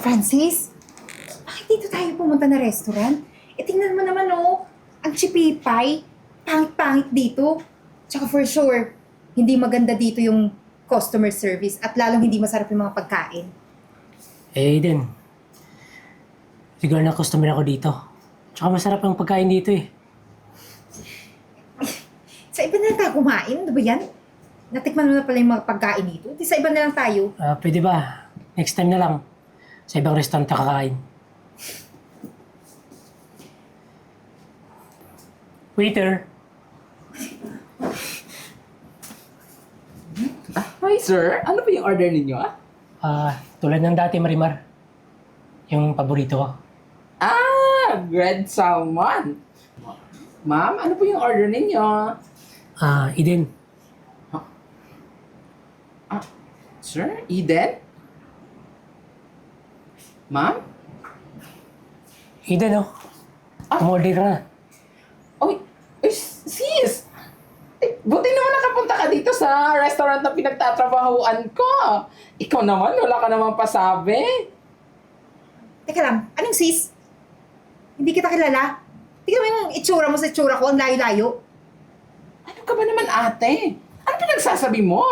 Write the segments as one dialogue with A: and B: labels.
A: Francis, bakit dito tayo pumunta na restaurant? E tingnan mo naman oh, ang chipipay. Pangit-pangit dito. Tsaka for sure, hindi maganda dito yung customer service at lalong hindi masarap yung mga pagkain.
B: Eh, Aiden. Siguro na customer ako dito. Tsaka masarap ang pagkain dito eh.
A: Sa iba na lang tayo kumain, ano ba yan? Natikman mo na pala yung mga pagkain dito. Di sa iba na lang tayo.
B: Ah, pwede ba? Next time na lang. Sa ibang restaurant na kakain. Waiter.
C: Hi, sir. Ano ba yung order ninyo, ah?
B: Ah, tulad ng dati Marimar. Yung paborito ko.
C: Ah, bread salmon. Ma'am, ano po yung order ninyo?
B: Ah, Eden.
C: Sir, Eden? Ma'am?
B: Eden, oh. Umorder ka na.
C: Oy, oy, sis! Eh, buti naman nakapunta ka dito sa restaurant na pinagtatrabahuan ko. Ikaw naman, wala ka naman pasabi.
A: Teka lang, anong sis? Hindi kita kilala. Tingnan mo yung itsura mo sa itsura ko, ang layo-layo.
C: Ka ba naman, ate? Ano pinagsasabi mo?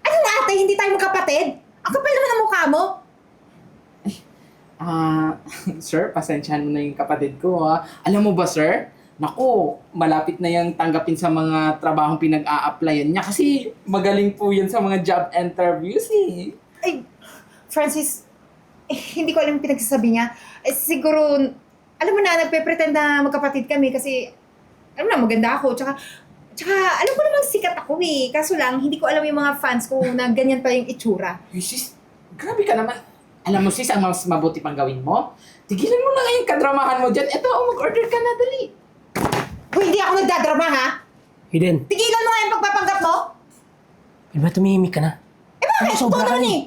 A: Ano na ate, hindi tayo magkapatid? Ang kapal naman ang mukha mo.
C: Ah, sir, pasensyahan mo na yung kapatid ko ha. Alam mo ba, sir? Naku, malapit na yung tanggapin sa mga trabahong pinag-a-applyan niya kasi magaling po yan sa mga job interviews eh.
A: Ay, Francis, eh, hindi ko alam yung pinagsasabi niya. Eh, siguro, alam mo na, nagpe-pretend na magkapatid kami kasi, alam mo na, maganda ako. Tsaka, tsaka alam ko namang sikat ako eh. Kaso lang, hindi ko alam yung mga fans ko na ganyan pa yung itsura.
C: Uy, sis, grabe ka naman. Alam mo sis, ang mas mabuti pang gawin mo? Tigilan mo na nga yung kadramahan mo dyan. Eto, oh, mag-order ka na, dali.
A: Hoy, hindi ako nagdadrama ha?
B: Eden,
A: Tigilan mo nga yung pagpapanggap mo?
B: di ba tumihimik ka na?
A: Eh bakit?
B: Sobra
A: Ito
B: ka
A: naman
B: na
A: eh.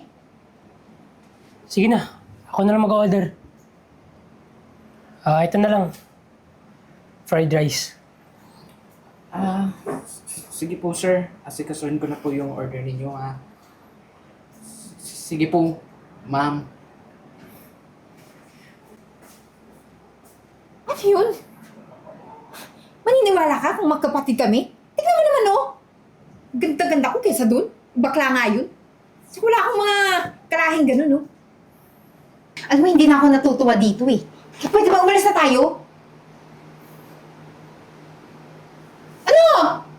B: Sige na, ako na lang mag-order. Ah, ito na lang. Fried rice.
C: Ah, sige po, sir. Asikasuhin ko na po yung order ninyo, ha. S- Sige po, ma'am.
A: Ano yun? Maniniwala ka kung magkapatid kami? Tignan mo naman oh. Ganda-ganda ko kaysa dun. Bakla nga yun. Kasi wala akong mga karahing ganun oh. Alam mo, hindi na ako natutuwa dito eh. Pwede ba umalis na tayo? Ano?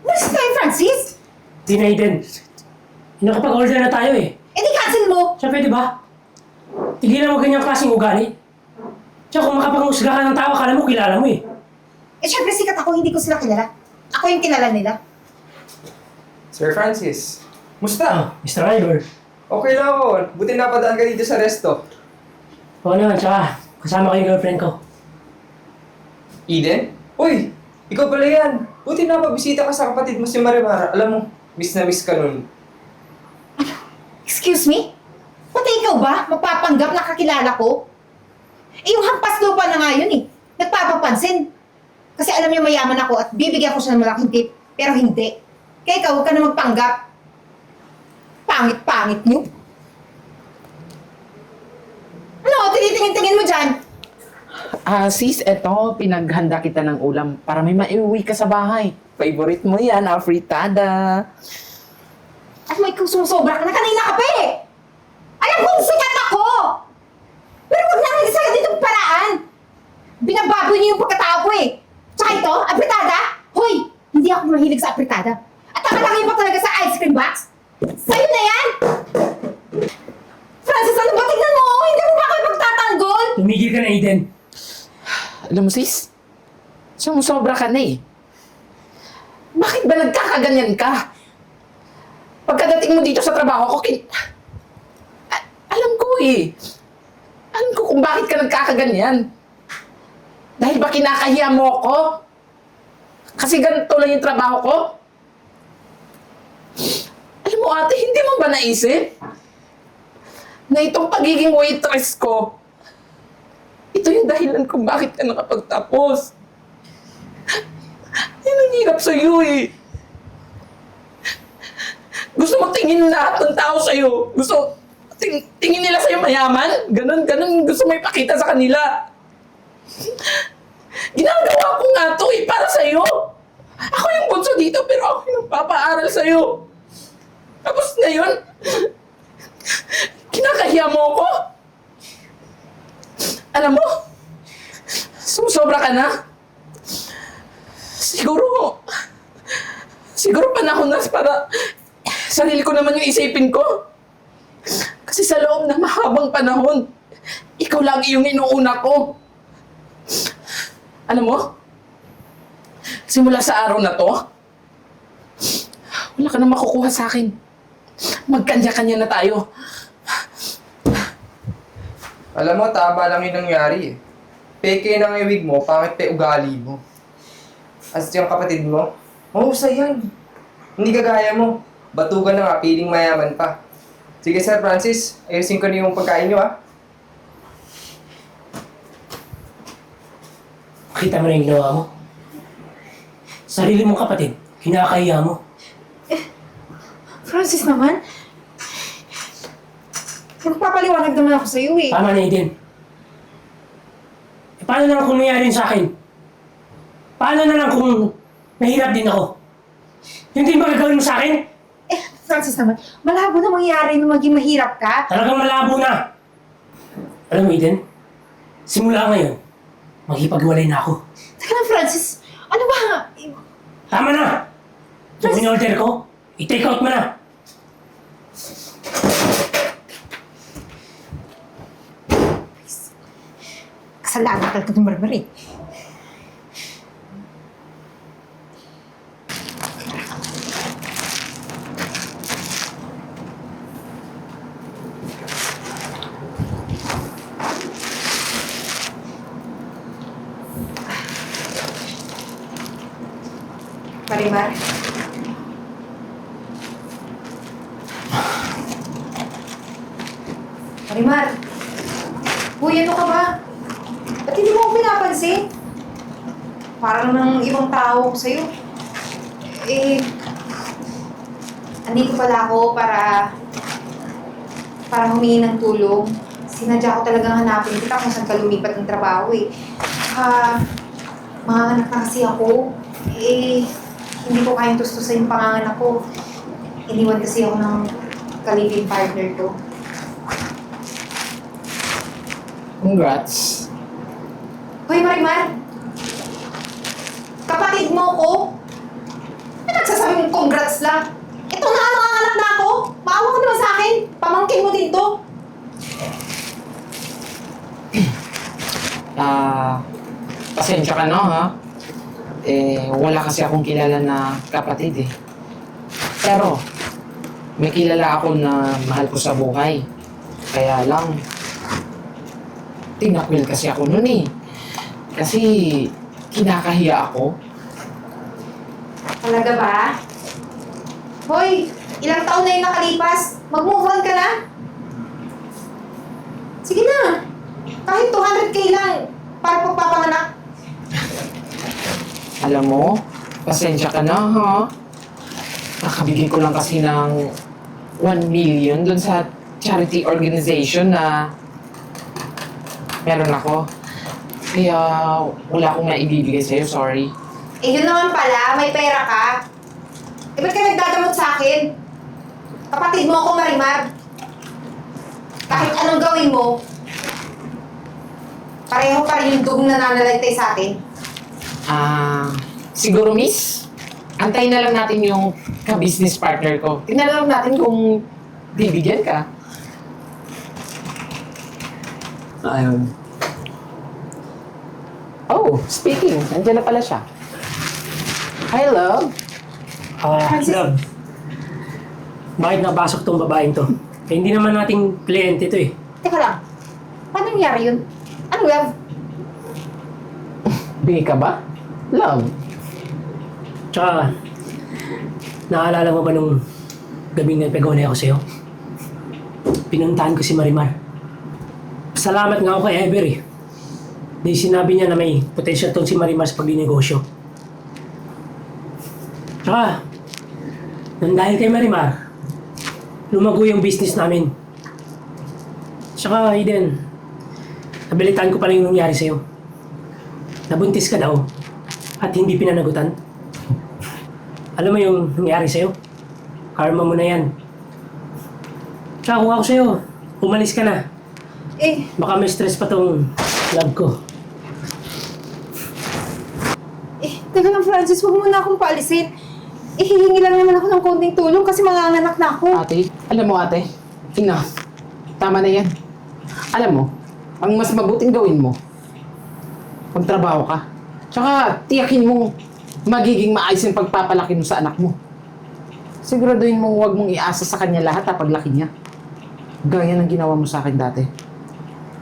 A: Umalis na tayo, Francis?
B: Di na, Eden. Nakapag-order na tayo eh.
A: Eh di cancel mo.
B: Siya pwede ba? Tigilan mo ganyang klaseng ugali. Tsaka kung makapangusga ka ng tao, akala mo kilala mo eh.
A: Eh syempre sikat ako, hindi ko sila kilala. Ako yung kilala nila.
D: Sir Francis, musta?
B: Ah, Mr. Ivor.
D: Okay lang ako. Buti napadaan ka dito sa resto.
B: Oo naman, tsaka kasama ko yung girlfriend ko.
D: Eden? Uy! Ikaw pala yan. Buti napabisita ka sa kapatid mo si Marimara. Alam mo, miss na miss ka nun.
A: Excuse me? Pati ikaw ba? Magpapanggap na kakilala ko? Eh, yung hampas lupa na nga yun eh. Nagpapapansin. Kasi alam niyo mayaman ako at bibigyan ko siya ng malaking tip. Pero hindi. Kaya ikaw, huwag ka na magpanggap. Pangit-pangit niyo. Ano? Tinitingin-tingin mo dyan.
C: Ah, sis, eto, pinaghanda kita ng ulam para may maiuwi ka sa bahay. Favorite mo yan, afritada.
A: At may sumusobra ka na kanina ka pa eh. Alam kong sikat ako! Pero huwag naman isa ka dito paraan. Binababoy niyo yung pagkatao ko eh. Tsaka ito, apritada? Hoy, hindi ako mahilig sa apritada. At nakalagay pa talaga sa ice cream box. Sa'yo na yan! Francis, ano ba? Tignan mo! Hindi mo ba kayo magtatanggol?
B: Tumigil ka na, Eden.
C: Alam mo, sis, sumusobra ka na eh. Bakit ba nagkakaganyan ka? Pagkadating mo dito sa trabaho ko, kin... A- alam ko eh. Alam ko kung bakit ka nagkakaganyan. Dahil ba kinakahiya mo ako? Kasi ganito lang yung trabaho ko? Alam mo ate, hindi mo ba naisip? Na itong pagiging waitress ko, ito yung dahilan kung bakit ka nakapagtapos. Yan ang hirap sa'yo eh. Gusto mo tingin lahat ng tao sa'yo. Gusto, ting, tingin nila sa'yo mayaman. Ganon, ganon gusto mo ipakita sa kanila. Ginagawa ko nga to eh, para sa'yo. Ako yung bunso dito, pero ako yung papaaral sa'yo. Tapos ngayon, kinakahiya mo ako. Alam mo, sumusobra ka na. Siguro, siguro panahon na para sarili ko naman yung isipin ko. Kasi sa loob ng mahabang panahon, ikaw lang yung inuuna ko. Alam mo, simula sa araw na to, wala ka na makukuha sa akin. Magkanya-kanya na tayo.
D: Alam mo, tama lang yung nangyari eh. Peke ng iwig mo, pangit pa ugali mo. As yung kapatid mo, mahusay yan. Hindi kagaya mo. Batugan na nga, piling mayaman pa. Sige Sir Francis, ayusin ko na yung pagkain nyo ah.
B: Kita mo na yung ginawa mo. Sarili mong kapatid, kinakahiya mo.
A: Francis naman. Magpapaliwanag naman ako sa iyo eh.
B: Tama na Eden. E paano na lang kung nangyari sa akin? Paano na lang kung nahirap din ako? Yun din ba gagawin mo sa akin?
A: Eh, Francis naman, malabo na mangyari na maging mahirap ka.
B: Talagang malabo na. Alam mo Eden, simula ngayon, maghipagwalay na ako.
A: Teka lang, Francis. Ano ba? Eh,
B: Tama na! Yung in-order ko, i-take out mo na.
A: Kasalanan talaga ng marmar eh. Marimar. Marimar. Uy, ano ka ba? Pinapansin? Parang ng ibang tao sa'yo. Eh, andito pala ako para para humingi ng tulong. Sinadya ko talagang hanapin kita kung saan ka lumipat ng trabaho eh. Saka, mga anak na kasi ako. Eh, hindi ko kayang tustusan yung panganganak ko. Iniwan kasi ako ng kalibing partner ko.
C: Congrats.
A: Hoy, Marimar! Kapatid mo ko? Ano nagsasabi mong congrats lang? Ito na ang mga anak na ako! Maawa ka naman sa akin! Pamangkin mo din to!
C: Ah, pasensya ka na ha. Eh, wala kasi akong kilala na kapatid eh. Pero, may kilala ako na mahal ko sa buhay. Kaya lang, tinakwil kasi ako nun eh. Kasi, kinakahiya ako.
A: Talaga ba? Hoy! Ilang taon na yung nakalipas? Mag-move on ka na? Sige na! Kahit 200k lang para pagpapanganak.
C: Alam mo, pasensya ka na ha. Nakabigay ko lang kasi ng 1 million dun sa charity organization na meron ako. Kaya wala akong maibibigay sa'yo, sorry.
A: Eh yun naman pala, may pera ka. Eh ba't ka nagdadamot sa akin? Kapatid mo ako, Marimar. Kahit anong gawin mo, pareho pa rin yung dugong nananaligtay sa atin.
C: Ah, siguro miss, antayin na lang natin yung ka-business partner ko. Tingnan na lang natin kung bibigyan ka. Ayun. Oh, speaking, nandiyan na pala siya. Hi, love.
B: Ah,
A: Francis.
B: love. Bakit napasok tong babaeng to? Eh, hindi naman nating kliyente to eh.
A: Teka lang, paano nangyari yun? Ano love?
C: Bingi ka ba? Love.
B: Tsaka, naalala mo ba nung gabing nagpagawalay ako sa'yo? Pinuntahan ko si Marimar. Salamat nga ako kay Ever eh. Di sinabi niya na may potential tong si Marimar sa pagdinegosyo. Tsaka, nang dahil kay Marimar, lumago yung business namin. Tsaka, Eden, nabilitaan ko pala yung nangyari sa'yo. Nabuntis ka daw at hindi pinanagutan. Alam mo yung nangyari sa'yo? Karma mo na yan. Tsaka kung ako sa'yo, umalis ka na.
A: Eh,
B: Baka may stress pa tong love ko.
A: eh, teka lang Francis, huwag mo na akong paalisin. Eh, hihingi lang naman ako ng konting tulong kasi manganganak na ako.
C: Ate, alam mo ate, ina, tama na yan. Alam mo, ang mas mabuting gawin mo, magtrabaho ka. Tsaka tiyakin mo magiging maayos yung pagpapalaki mo sa anak mo. Siguraduhin mo huwag mong iasa sa kanya lahat ha paglaki niya. Gaya ng ginawa mo sa akin dati.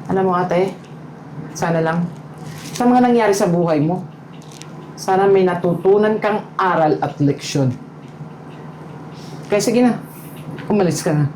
C: Alam mo ate, sana lang, sa mga nangyari sa buhay mo, sana may natutunan kang aral at leksyon. Kaya sige na, umalis ka na.